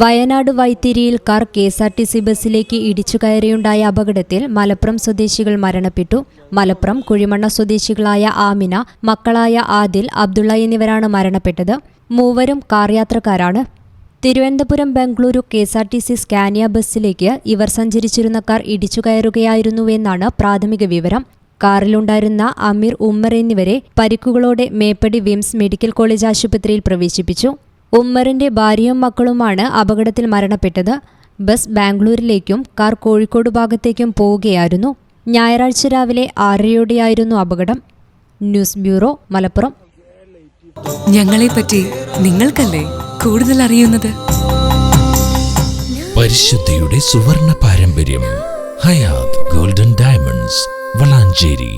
Wayanad വൈത്തിരിയിൽ car K S R T C ബസ്സിലേക്ക് ഇടിച്ചു കയറിയുണ്ടായ അപകടത്തിൽ മലപ്പുറം സ്വദേശികൾ മരണപ്പെട്ടു. മലപ്പുറം കുഴിമണ്ണ സ്വദേശികളായ ആമിന മക്കളായ ആദിൽ അബ്ദുള്ള എന്നിവരാണ് മരണപ്പെട്ടത്. മൂവരും car യാത്രക്കാരാണ്. Thiruvananthapuram Bengaluru K S R T C Scania ബസ്സിലേക്ക് ഇവർ സഞ്ചരിച്ചിരുന്ന കാർ ഇടിച്ചു കയറുകയായിരുന്നുവെന്നാണ് പ്രാഥമിക വിവരം. കാറിലുണ്ടായിരുന്ന അമീർ ഉമ്മർ എന്നിവരെ പരിക്കുകളോടെ മേപ്പടി വിംസ് മെഡിക്കൽ കോളേജ് ആശുപത്രിയിൽ പ്രവേശിപ്പിച്ചു. ഉമ്മറിന്റെ ഭാര്യയും മക്കളുമാണ് അപകടത്തിൽ മരണപ്പെട്ടത്. ബസ് ബാംഗ്ലൂരിലേക്കും കാർ കോഴിക്കോട് ഭാഗത്തേക്കും പോവുകയായിരുന്നു. ഞായറാഴ്ച രാവിലെ ആറരയോടെയായിരുന്നു അപകടം. News bureau Malappuram. ഞങ്ങളെപ്പറ്റി നിങ്ങൾക്കല്ലേ കൂടുതൽ അറിയുന്നത്? പരിശുദ്ധിയുടെ സുവർണ പാരമ്പര്യം ഹയാത് ഗോൾഡൻ ഡയമണ്ട്സ് വളാഞ്ചേരി.